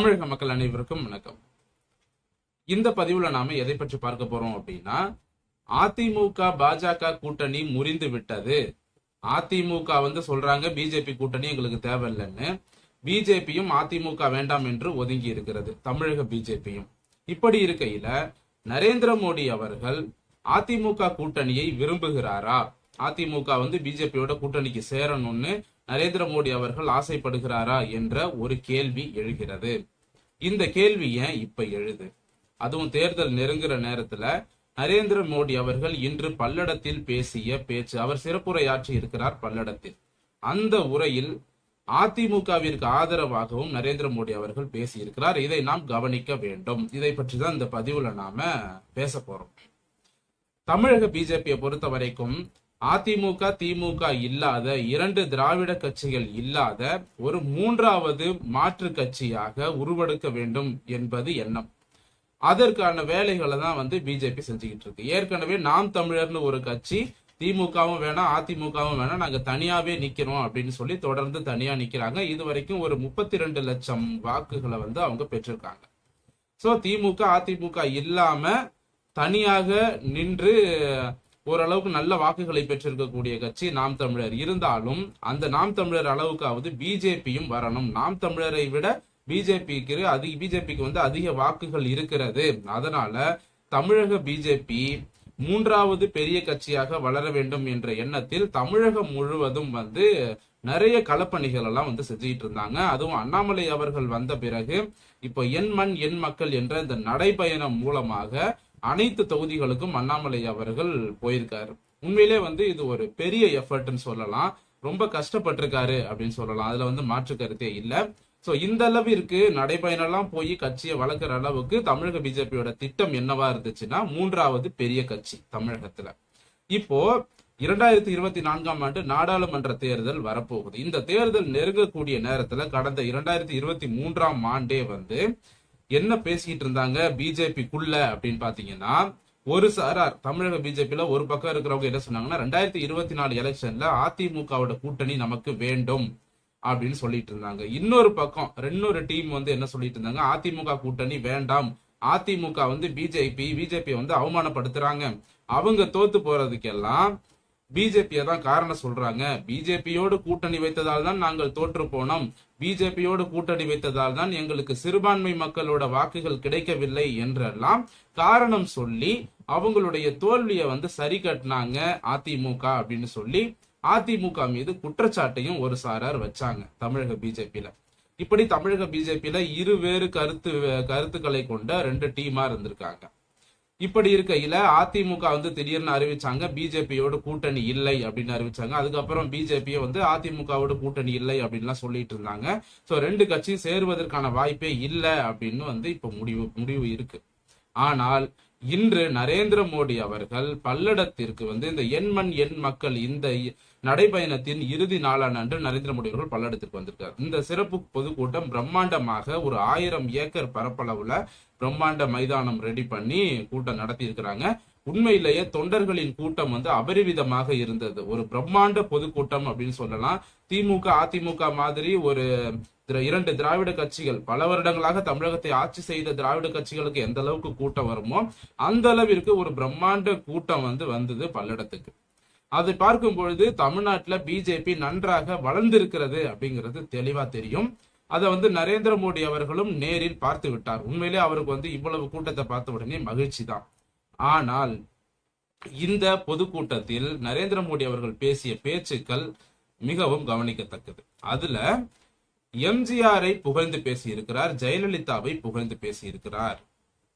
தமிழக மக்கள் அனைவருக்கும் வணக்கம். இந்த பதிவுல நாம எதை பற்றி பார்க்க போறோம் அப்படின்னா அதிமுக பாஜக கூட்டணி முறிந்து விட்டது. அதிமுக வந்து சொல்றாங்க பிஜேபி கூட்டணி எங்களுக்கு தேவையில்லைன்னு. பிஜேபியும் அதிமுக வேண்டாம் என்று ஒதுங்கி இருக்கிறது தமிழக பிஜேபியும். இப்படி இருக்கையில நரேந்திர மோடி அவர்கள் அதிமுக கூட்டணியை விரும்புகிறாரா? அதிமுக வந்து பிஜேபியோட கூட்டணிக்கு சேரணும்னு நரேந்திர மோடி அவர்கள் ஆசைப்படுகிறாரா என்ற ஒரு கேள்வி எழுகிறது. இந்த கேள்வி ஏன் இப்ப எழுது? அதுவும் தேர்தல் நெருங்குற நேரத்துல நரேந்திர மோடி அவர்கள் இன்று பல்லடத்தில் பேசிய பேச்சு அவர் சிறப்புரையாற்றி இருக்கிறார் பல்லடத்தில். அந்த உரையில் அதிமுகவிற்கு ஆதரவாகவும் நரேந்திர மோடி அவர்கள் பேசியிருக்கிறார். இதை நாம் கவனிக்க வேண்டும். இதை பற்றி தான் இந்த பதிவுல நாம பேச போறோம். தமிழக பிஜேபியை பொறுத்த வரைக்கும் அதிமுக திமுக இல்லாத இரண்டு திராவிட கட்சிகள் இல்லாத ஒரு மூன்றாவது மாற்று கட்சியாக உருவெடுக்க வேண்டும் என்பது எண்ணம். அதற்கான வேலைகளை தான் வந்து பிஜேபி செஞ்சுக்கிட்டு இருக்கு. ஏற்கனவே நாம் தமிழர்னு ஒரு கட்சி திமுகவும் வேணாம் அதிமுகவும் வேணாம் நாங்க தனியாவே நிக்கிறோம் அப்படின்னு சொல்லி தொடர்ந்து தனியா நிக்கிறாங்க. இது வரைக்கும் ஒரு முப்பத்தி ரெண்டு லட்சம் வாக்குகளை வந்து அவங்க பெற்றிருக்காங்க. சோ திமுக அதிமுக இல்லாம தனியாக நின்று ஓரளவுக்கு நல்ல வாக்குகளை பெற்றிருக்கக்கூடிய கட்சி நாம் தமிழர். இருந்தாலும் அந்த நாம் தமிழர் அளவுக்காவது பிஜேபியும் வரணும். நாம் தமிழரை விட பிஜேபிக்கு அதிக பிஜேபிக்கு வந்து அதிக வாக்குகள் இருக்கிறது. அதனால தமிழக பிஜேபி மூன்றாவது பெரிய கட்சியாக வளர வேண்டும் என்ற எண்ணத்தில் தமிழகம் முழுவதும் வந்து நிறைய களப்பணிகள் எல்லாம் வந்து செஞ்சுட்டு இருந்தாங்க. அதுவும் அண்ணாமலை அவர்கள் வந்த பிறகு இப்போ என் மண் என் மக்கள் என்ற இந்த நடைபயணம் மூலமாக அனைத்து தொகுதிகளுக்கும் அண்ணாமலை அவர்கள் போயிருக்காரு. உண்மையிலே வந்து இது ஒரு பெரிய எஃபர்ட்னு சொல்லலாம். ரொம்ப கஷ்டப்பட்டிருக்காரு அப்படின்னு சொல்லலாம். அதுல வந்து மாற்று கருத்தே இல்ல. சோ இந்த அளவிற்கு நடைபயணம்லாம் போய் கட்சியை வளர்க்குற அளவுக்கு தமிழக பிஜேபியோட திட்டம் என்னவா இருந்துச்சுன்னா மூன்றாவது பெரிய கட்சி தமிழகத்துல. இப்போ இரண்டாயிரத்தி இருபத்தி நான்காம் ஆண்டு நாடாளுமன்ற தேர்தல் வரப்போகுது. இந்த தேர்தல் நெருங்கக்கூடிய நேரத்துல கடந்த இரண்டாயிரத்தி இருபத்தி மூன்றாம் ஆண்டே வந்து என்ன பேசிக்கிட்டு இருந்தாங்க பிஜேபிக்குள்ள அப்படின்னு பாத்தீங்கன்னா ஒரு சாரார் தமிழக பிஜேபியில ஒரு பக்கம் இருக்கிறவங்க என்ன சொன்னாங்கன்னா ரெண்டாயிரத்தி இருபத்தி நாலு எலெக்ஷன்ல அதிமுகவோட கூட்டணி நமக்கு வேண்டும் அப்படின்னு சொல்லிட்டு இருந்தாங்க. இன்னொரு பக்கம் ரெண்டொரு டீம் வந்து என்ன சொல்லிட்டு இருந்தாங்க அதிமுக கூட்டணி வேண்டாம். அதிமுக வந்து பிஜேபி பிஜேபி வந்து அவமானப்படுத்துறாங்க. அவங்க தோத்து போறதுக்கெல்லாம் பிஜேபியை தான் காரணம் சொல்றாங்க. பிஜேபியோடு கூட்டணி வைத்ததால் தான் நாங்கள் தோற்று போனோம். பிஜேபியோடு கூட்டணி வைத்ததால் தான் எங்களுக்கு சிறுபான்மை மக்களோட வாக்குகள் கிடைக்கவில்லை என்றெல்லாம் காரணம் சொல்லி அவங்களுடைய தோல்வியை வந்து சரி கட்டினாங்க அதிமுக அப்படின்னு சொல்லி அதிமுக மீது குற்றச்சாட்டையும் ஒரு சாரார் வச்சாங்க தமிழக பிஜேபியில. இப்படி தமிழக பிஜேபியில இருவேறு கருத்து கருத்துக்களை கொண்ட ரெண்டு டீமா இருந்திருக்காங்க. இப்படி இருக்கையில அதிமுக வந்து திடீர்னு அறிவிச்சாங்க பிஜேபியோட கூட்டணி இல்லை அப்படின்னு அறிவிச்சாங்க. அதுக்கப்புறம் பிஜேபியை வந்து அதிமுகவோட கூட்டணி இல்லை அப்படின்லாம் சொல்லிட்டு இருந்தாங்க. சோ ரெண்டு கட்சியும் சேருவதற்கான வாய்ப்பே இல்லை அப்படின்னு வந்து இப்போ முடிவு முடிவு இருக்கு. ஆனால் இன்று நரேந்திர மோடி அவர்கள் பல்லடத்திற்கு வந்து இந்த எண்மண் எண் மக்கள் இந்த நடைபயணத்தின் இறுதி நாளான அன்று நரேந்திர மோடி அவர்கள் பல்லடத்திற்கு வந்திருக்கார். இந்த சிறப்பு பொதுக்கூட்டம் பிரம்மாண்டமாக ஒரு ஆயிரம் ஏக்கர் பரப்பளவுல பிரம்மாண்ட மைதானம் ரெடி பண்ணி கூட்டம் நடத்தி இருக்கிறாங்க உண்மையிலேயே தொண்டர்களின் கூட்டம் வந்து அபரிவிதமாக இருந்தது. ஒரு பிரம்மாண்ட பொதுக்கூட்டம் அப்படின்னு சொல்லலாம். திமுக அதிமுக மாதிரி ஒரு இரண்டு திராவிட கட்சிகள் பல வருடங்களாக தமிழகத்தை ஆட்சி செய்த திராவிட கட்சிகளுக்கு எந்த அளவுக்கு கூட்டம் வருமோ அந்த அளவிற்கு ஒரு பிரம்மாண்ட கூட்டம் வந்து வந்தது பல்லடத்துக்கு. அதை பார்க்கும் பொழுது தமிழ்நாட்டுல பிஜேபி நன்றாக வளர்ந்திருக்கிறது அப்படிங்கிறது தெளிவா தெரியும். அதை வந்து நரேந்திர மோடி அவர்களும் நேரில் பார்த்து விட்டார். உண்மையிலே அவருக்கு வந்து இவ்வளவு கூட்டத்தை பார்த்த உடனே மகிழ்ச்சி தான். ஆனால் இந்த பொதுக்கூட்டத்தில் நரேந்திர மோடி அவர்கள் பேசிய பேச்சுக்கள் மிகவும் கவனிக்கத்தக்கது. அதுல எம்ஜிஆரை புகழ்ந்து பேசியிருக்கிறார் ஜெயலலிதாவை புகழ்ந்து பேசியிருக்கிறார்.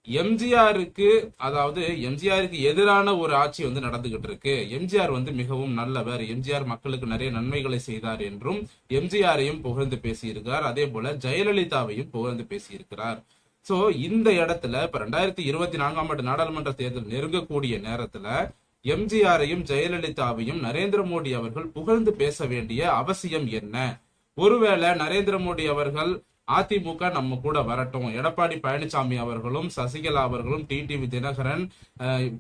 எம்ஜிஆருக்கு அதாவது எம்ஜிஆருக்கு எதிரான ஒரு ஆட்சி வந்து நடந்துகிட்டு இருக்கு எம்ஜிஆர் வந்து மிகவும் நல்லவர். எம்ஜிஆர் மக்களுக்கு நிறைய நன்மைகளை செய்தார் என்றும் எம்ஜிஆரையும் புகழ்ந்து பேசியிருக்கிறார். அதே போல ஜெயலலிதாவையும் புகழ்ந்து பேசியிருக்கிறார். சோ இந்த இடத்துல இப்ப ரெண்டாயிரத்தி இருபத்தி நான்காம் ஆண்டு நாடாளுமன்ற தேர்தல் நெருங்கக்கூடிய நேரத்துல எம்ஜிஆரையும் ஜெயலலிதாவையும் நரேந்திர மோடி அவர்கள் புகழ்ந்து பேச வேண்டிய அவசியம் என்ன? ஒருவேளை நரேந்திர மோடி அவர்கள் அதிமுக நம்ம கூட வரட்டும். எடப்பாடி பழனிசாமி அவர்களும் சசிகலா அவர்களும் டிடிவி தினகரன்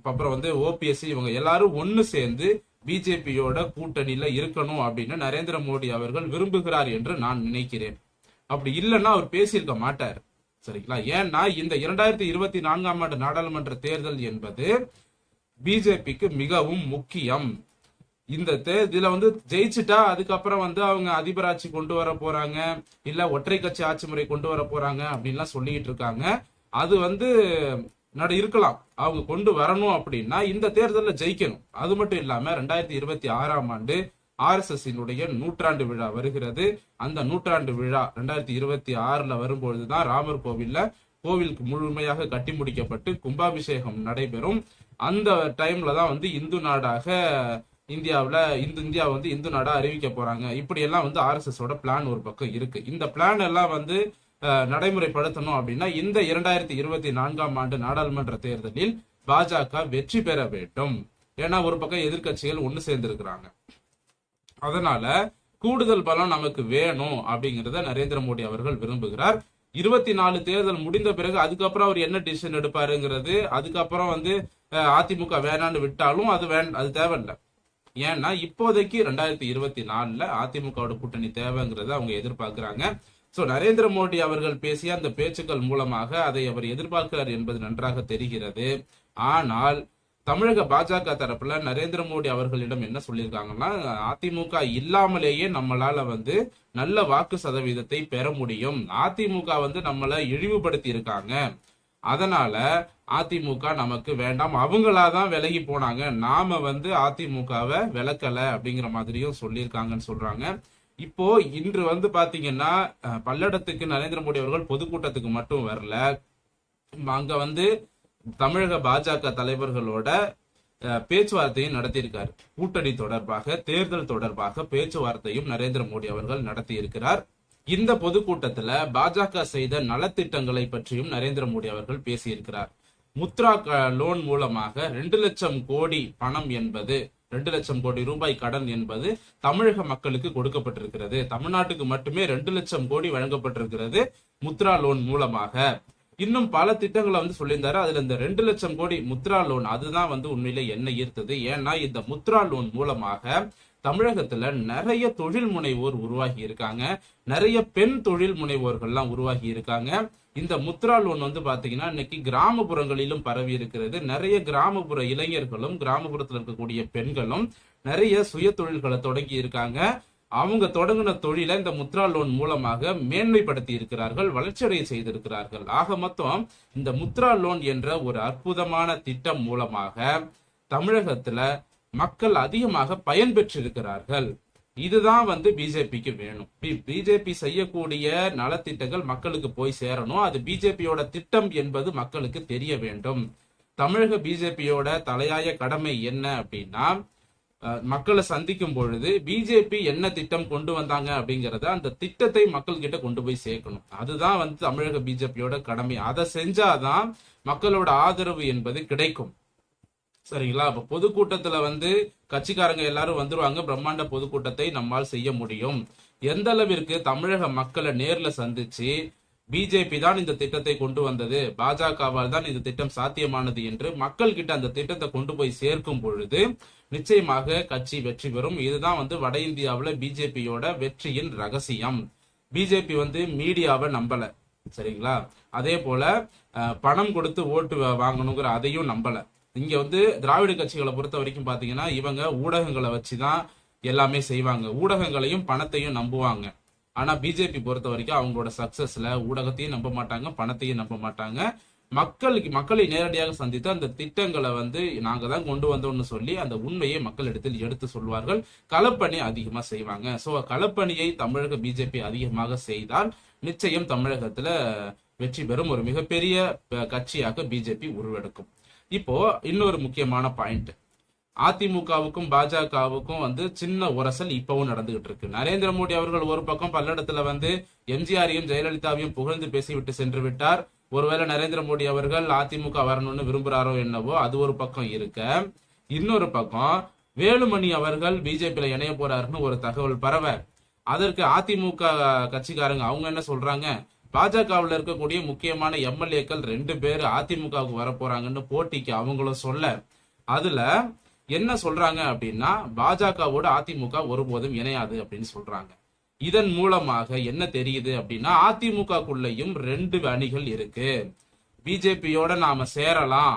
அப்புறம் வந்து ஓபிஎஸ்சி இவங்க எல்லாரும் ஒன்னு சேர்ந்து பிஜேபியோட கூட்டணியில இருக்கணும் அப்படின்னு நரேந்திர மோடி அவர்கள் விரும்புகிறார் என்று நான் நினைக்கிறேன். அப்படி இல்லைன்னா அவர் பேசியிருக்க மாட்டார். சரிங்களா? ஏன்னா இந்த இரண்டாயிரத்தி இருபத்தி நான்காம் ஆண்டு நாடாளுமன்ற தேர்தல் என்பது பிஜேபிக்கு மிகவும் முக்கியம். இந்த தே இதுல வந்து ஜெயிச்சுட்டா அதுக்கப்புறம் வந்து அவங்க அதிபராட்சி கொண்டு வர போறாங்க இல்ல ஒற்றை கட்சி ஆட்சி முறை கொண்டு வர போறாங்க அப்படின்லாம் சொல்லிட்டு இருக்காங்க. அது வந்து நட இருக்கலாம். அவங்க கொண்டு வரணும் அப்படின்னா இந்த தேர்தலில் ஜெயிக்கணும். அது மட்டும் இல்லாம ரெண்டாயிரத்தி இருபத்தி ஆறாம் ஆண்டு ஆர்எஸ்எஸ் நூற்றாண்டு விழா வருகிறது. அந்த நூற்றாண்டு விழா ரெண்டாயிரத்தி இருபத்தி ஆறுல வரும்பொழுதுதான் ராமர் கோவில்ல கோவிலுக்கு முழுமையாக கட்டி முடிக்கப்பட்டு கும்பாபிஷேகம் நடைபெறும். அந்த டைம்ல தான் வந்து இந்து நாடாக இந்தியாவில் இந்து இந்தியா வந்து இந்து நாடா அறிவிக்க போகிறாங்க இப்படி எல்லாம் வந்து ஆர்எஸ்எஸோட பிளான் ஒரு பக்கம் இருக்கு. இந்த பிளான் எல்லாம் வந்து நடைமுறைப்படுத்தணும் அப்படின்னா இந்த இரண்டாயிரத்தி இருபத்தி நான்காம் ஆண்டு நாடாளுமன்ற தேர்தலில் பாஜக வெற்றி பெற வேண்டும். ஏன்னா ஒரு பக்கம் எதிர்க்கட்சிகள் ஒன்று சேர்ந்திருக்கிறாங்க. அதனால கூடுதல் பலம் நமக்கு வேணும் அப்படிங்கிறத நரேந்திர மோடி அவர்கள் விரும்புகிறார். இருபத்தி நாலு தேர்தல் முடிந்த பிறகு அதுக்கப்புறம் அவர் என்ன டிசிஷன் எடுப்பாருங்கிறது அதுக்கப்புறம் வந்து அதிமுக வேணான்னு விட்டாலும் அது வேண் அது தேவையில்லை. ஏன்னா இப்போதைக்கு ரெண்டாயிரத்தி இருபத்தி நாலுல அதிமுகவோட கூட்டணி தேவைங்கிறத அவங்க எதிர்பார்க்கிறாங்க. சோ நரேந்திர மோடி அவர்கள் பேசிய அந்த பேச்சுக்கள் மூலமாக அதை அவர் எதிர்பார்க்கிறார் என்பது நன்றாக தெரிகிறது. ஆனால் தமிழக பாஜக தரப்புல நரேந்திர மோடி அவர்களிடம் என்ன சொல்லியிருக்காங்கன்னா அதிமுக இல்லாமலேயே நம்மளால வந்து நல்ல வாக்கு சதவீதத்தை பெற முடியும். அதிமுக வந்து நம்மளை இழிவுபடுத்தி இருக்காங்க அதனால அதிமுக நமக்கு வேண்டாம். அவங்களாதான் விலகி போனாங்க. நாம வந்து அதிமுகவை விலக்கல அப்படிங்கிற மாதிரியும் சொல்லியிருக்காங்கன்னு சொல்றாங்க. இப்போ இன்று வந்து பாத்தீங்கன்னா பல்லடத்துக்கு நரேந்திர மோடி அவர்கள் பொதுக்கூட்டத்துக்கு மட்டும் வரல. அங்க வந்து தமிழக பாஜக தலைவர்களோட பேச்சுவார்த்தையும் நடத்தியிருக்காரு. கூட்டணி தொடர்பாக தேர்தல் தொடர்பாக பேச்சுவார்த்தையும் நரேந்திர மோடி அவர்கள் நடத்தியிருக்கிறார். இந்த பொதுக்கூட்டத்துல பாஜக செய்த நலத்திட்டங்களை பற்றியும் நரேந்திர மோடி அவர்கள் பேசியிருக்கிறார். முத்ரா க- லோன் மூலமாக ரெண்டு லட்சம் கோடி பணம் என்பது ரெண்டு லட்சம் கோடி ரூபாய் கடன் என்பது தமிழக மக்களுக்கு கொடுக்கப்பட்டிருக்கிறது. தமிழ்நாட்டுக்கு மட்டுமே ரெண்டு லட்சம் கோடி வழங்கப்பட்டிருக்கிறது முத்ரா லோன் மூலமாக. இன்னும் பல திட்டங்களை வந்து சொல்லியிருந்தாரு. அதுல இந்த ரெண்டு லட்சம் கோடி முத்ரா லோன் அதுதான் வந்து உண்மையில என்ன ஈர்த்தது. ஏன்னா இந்த முத்ரா லோன் மூலமாக தமிழகத்துல நிறைய தொழில் முனைவோர் உருவாகி இருக்காங்க. நிறைய பெண் தொழில் முனைவோர்கள்லாம் உருவாகி இருக்காங்க. இந்த முத்ரா லோன் வந்து பாத்தீங்கன்னா இன்னைக்கு கிராமப்புறங்களிலும் பரவி இருக்கிறது. நிறைய கிராமப்புற இளைஞர்களும் கிராமப்புறத்துல இருக்கக்கூடிய பெண்களும் நிறைய சுய தொழில்களை தொடங்கி இருக்காங்க. அவங்க தொடங்கின தொழிலை இந்த முத்ரா லோன் மூலமாக மேன்மைப்படுத்தி இருக்கிறார்கள் வளர்ச்சியடைய செய்திருக்கிறார்கள். ஆக மொத்தம் இந்த முத்ரா லோன் என்ற ஒரு அற்புதமான திட்டம் மூலமாக தமிழகத்துல மக்கள் அதிகமாக பயன்பெற்றிருக்கிறார்கள் இதுதான் வந்து பிஜேபிக்கு வேணும். பிஜேபி செய்யக்கூடிய நலத்திட்டங்கள் மக்களுக்கு போய் சேரணும். அது பிஜேபியோட திட்டம் என்பது மக்களுக்கு தெரிய வேண்டும். தமிழக பிஜேபியோட தலையாய கடமை என்ன அப்படின்னா மக்களை சந்திக்கும் பொழுது பிஜேபி என்ன திட்டம் கொண்டு வந்தாங்க அப்படிங்கறத அந்த திட்டத்தை மக்கள் கிட்ட கொண்டு போய் சேர்க்கணும். அதுதான் வந்து தமிழக பிஜேபியோட கடமை. அதை செஞ்சாதான் மக்களோட ஆதரவு என்பது கிடைக்கும். சரிங்களா? அப்ப பொதுக்கூட்டத்துல வந்து கட்சிக்காரங்க எல்லாரும் வந்துருவாங்க. பிரம்மாண்ட பொதுக்கூட்டத்தை நம்மால் செய்ய முடியும். எந்த அளவிற்கு தமிழக மக்களை நேர்ல சந்திச்சு பிஜேபி தான் இந்த திட்டத்தை கொண்டு வந்தது பாஜகவால் தான் இந்த திட்டம் சாத்தியமானது என்று மக்கள் கிட்ட அந்த திட்டத்தை கொண்டு போய் சேர்க்கும் பொழுது நிச்சயமாக கட்சி வெற்றி பெறும். இதுதான் வந்து வட இந்தியாவில் பிஜேபியோட வெற்றியின் ரகசியம். பிஜேபி வந்து மீடியாவை நம்பல சரிங்களா? அதே போல பணம் கொடுத்து ஓட்டு வாங்கணுங்கிற அதையும் நம்பலை. இங்க வந்து திராவிட கட்சிகளை பொறுத்த வரைக்கும் பாத்தீங்கன்னா இவங்க ஊடகங்களை வச்சுதான் எல்லாமே செய்வாங்க. ஊடகங்களையும் பணத்தையும் நம்புவாங்க. ஆனா பிஜேபி பொறுத்த வரைக்கும் அவங்களோட சக்சஸ்ல ஊடகத்தையும் நம்ப மாட்டாங்க பணத்தையும் நம்ப மாட்டாங்க. மக்களுக்கு மக்களை நேரடியாக சந்தித்து அந்த திட்டங்களை வந்து நாங்க தான் கொண்டு வந்தோம்னு சொல்லி அந்த உண்மையை மக்களிடத்தில் எடுத்து சொல்வார்கள். களப்பணி அதிகமா செய்வாங்க. சோ களப்பணியை தமிழக பிஜேபி அதிகமாக செய்தால் நிச்சயம் தமிழகத்துல வெற்றி பெறும் ஒரு மிகப்பெரிய கட்சியாக பிஜேபி உருவெடுக்கும். இப்போ இன்னொரு முக்கியமான பாயிண்ட் அதிமுகவுக்கும் பாஜகவுக்கும் வந்து சின்ன உரசல் இப்பவும் நடந்துகிட்டு இருக்கு. நரேந்திர மோடி அவர்கள் ஒரு பக்கம் பல்லடத்துல வந்து எம்ஜிஆரையும் ஜெயலலிதாவையும் புகழ்ந்து பேசிவிட்டு சென்று விட்டார். ஒருவேளை நரேந்திர மோடி அவர்கள் அதிமுக வரணும்னு விரும்புறாரோ என்னவோ அது ஒரு பக்கம் இருக்க. இன்னொரு பக்கம் வேலுமணி அவர்கள் பிஜேபியில இணைய போறாருன்னு ஒரு தகவல் பரவ. அதற்கு அதிமுக கட்சிக்காரங்க அவங்க என்ன சொல்றாங்க? பாஜகவில் இருக்கக்கூடிய முக்கியமான எம்எல்ஏக்கள் ரெண்டு பேர் அதிமுகவுக்கு வர போறாங்கன்னு போட்டிக்கு அவங்களும் சொல்ல அதுல என்ன சொல்றாங்க அப்படின்னா பாஜகவோட அதிமுக ஒருபோதும் இணையாது அப்படின்னு சொல்றாங்க. இதன் மூலமாக என்ன தெரியுது அப்படின்னா அதிமுகக்குள்ளேயும் ரெண்டு அணிகள் இருக்கு. பிஜேபியோட நாம சேரலாம்.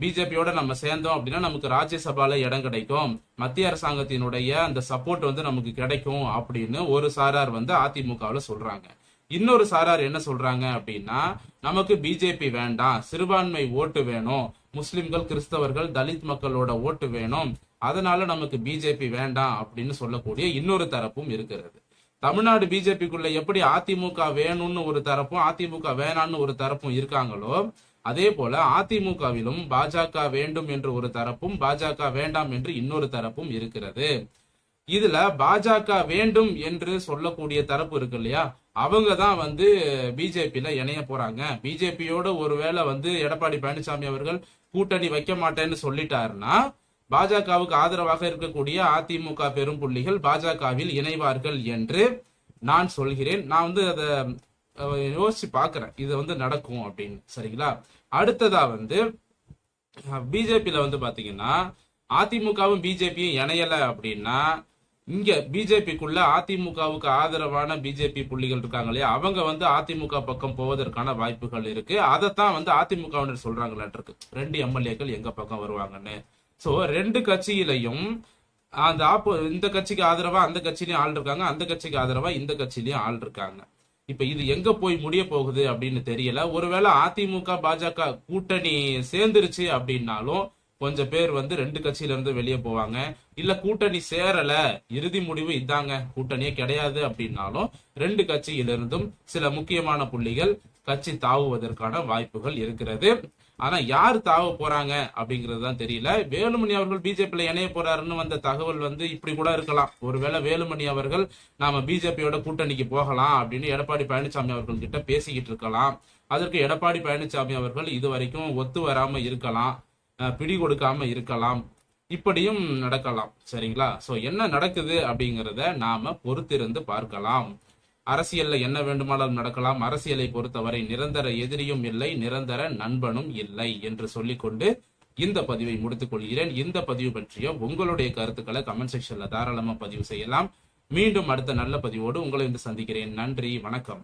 பிஜேபியோட நம்ம சேர்ந்தோம் அப்படின்னா நமக்கு ராஜ்யசபால இடம் கிடைக்கும். மத்திய அரசாங்கத்தினுடைய அந்த சப்போர்ட் வந்து நமக்கு கிடைக்கும் அப்படின்னு ஒரு சாரார் வந்து அதிமுகவில் சொல்றாங்க. இன்னொரு சாரார் என்ன சொல்றாங்க அப்படின்னா நமக்கு பிஜேபி வேண்டாம். சிறுபான்மை ஓட்டு வேணும். முஸ்லிம்கள் கிறிஸ்தவர்கள் தலித் மக்களோட ஓட்டு வேணும். அதனால நமக்கு பிஜேபி வேண்டாம் அப்படின்னு சொல்லக்கூடிய இன்னொரு தரப்பும் இருக்கிறது. தமிழ்நாடு பிஜேபிக்குள்ள எப்படி அதிமுக வேணும்னு ஒரு தரப்பும் அதிமுக வேணாம்னு ஒரு தரப்பும் இருக்காங்களோ அதே போல அதிமுகவிலும் பாஜக வேண்டும் என்று ஒரு தரப்பும் பாஜக வேண்டாம் என்று இன்னொரு தரப்பும் இருக்கிறது. இதுல பாஜக வேண்டும் என்று சொல்லக்கூடிய தரப்பு இருக்கு இல்லையா? அவங்க தான் வந்து பிஜேபியில இணைய போறாங்க. பிஜேபியோட ஒருவேளை வந்து எடப்பாடி பழனிசாமி அவர்கள் கூட்டணி வைக்க மாட்டேன்னு சொல்லிட்டாருன்னா பாஜகவுக்கு ஆதரவாக இருக்கக்கூடிய அதிமுக பெரும் புள்ளிகள் பாஜகவில் இணைவார்கள் என்று நான் சொல்கிறேன். நான் வந்து அதை யோசிச்சு பாக்குறேன். இது வந்து நடக்கும் அப்படின்னு. சரிங்களா? அடுத்ததா வந்து பிஜேபியில வந்து பாத்தீங்கன்னா அதிமுகவும் பிஜேபியும் இணையல அப்படின்னா இங்க பிஜேபிக்குள்ள அதிமுகவுக்கு ஆதரவான பிஜேபி புள்ளிகள் இருக்காங்க இல்லையா அவங்க வந்து அதிமுக பக்கம் போவதற்கான வாய்ப்புகள் இருக்கு. அதைத்தான் வந்து அதிமுகவினர் சொல்றாங்களான் ரெண்டு எம்எல்ஏக்கள் எங்க பக்கம் வருவாங்கன்னு. சோ ரெண்டு கட்சியிலையும் அந்த ஆப்போ இந்த கட்சிக்கு ஆதரவா அந்த கட்சியிலயும் ஆள் இருக்காங்க அந்த கட்சிக்கு ஆதரவா இந்த கட்சியிலயும் ஆள் இருக்காங்க. இப்ப இது எங்க போய் முடிய போகுது அப்படின்னு தெரியல. ஒருவேளை அதிமுக பாஜக கூட்டணி சேர்ந்துருச்சு அப்படின்னாலும் கொஞ்சம் பேர் வந்து ரெண்டு கட்சியில இருந்து வெளியே போவாங்க. இல்ல கூட்டணி சேரல இறுதி முடிவு இதாங்க கூட்டணியே கிடையாது அப்படின்னாலும் ரெண்டு கட்சியிலிருந்தும் சில முக்கியமான புள்ளிகள் கட்சி தாவுவதற்கான வாய்ப்புகள் இருக்கிறது. ஆனா யார் தாவ போறாங்க அப்படிங்கிறது தான் தெரியல. வேலுமணி அவர்கள் பிஜேபியில இணைய போறாருன்னு வந்த தகவல் வந்து இப்படி கூட இருக்கலாம். ஒருவேளை வேலுமணி அவர்கள் நாம பிஜேபியோட கூட்டணிக்கு போகலாம் அப்படின்னு எடப்பாடி பழனிசாமி அவர்கள் கிட்ட பேசிக்கிட்டு இருக்கலாம். அதற்கு எடப்பாடி பழனிசாமி அவர்கள் இது வரைக்கும் ஒத்து வராம இருக்கலாம். பிடி கொடுக்காம இருக்கலாம். இப்படியும் நடக்கலாம். சரிங்களா? சோ என்ன நடக்குது அப்படிங்கிறத நாம பொறுத்திருந்து பார்க்கலாம். அரசியல்ல என்ன வேண்டுமானாலும் நடக்கலாம். அரசியலை பொறுத்தவரை நிரந்தர எதிரியும் இல்லை நிரந்தர நண்பனும் இல்லை என்று சொல்லிக்கொண்டு இந்த பதிவை முடித்துக் கொள்கிறேன். இந்த பதிவு பற்றிய உங்களுடைய கருத்துக்களை கமெண்ட் செக்ஷன்ல தாராளமா பதிவு செய்யலாம். மீண்டும் அடுத்த நல்ல பதிவோடு உங்களை வந்து சந்திக்கிறேன். நன்றி வணக்கம்.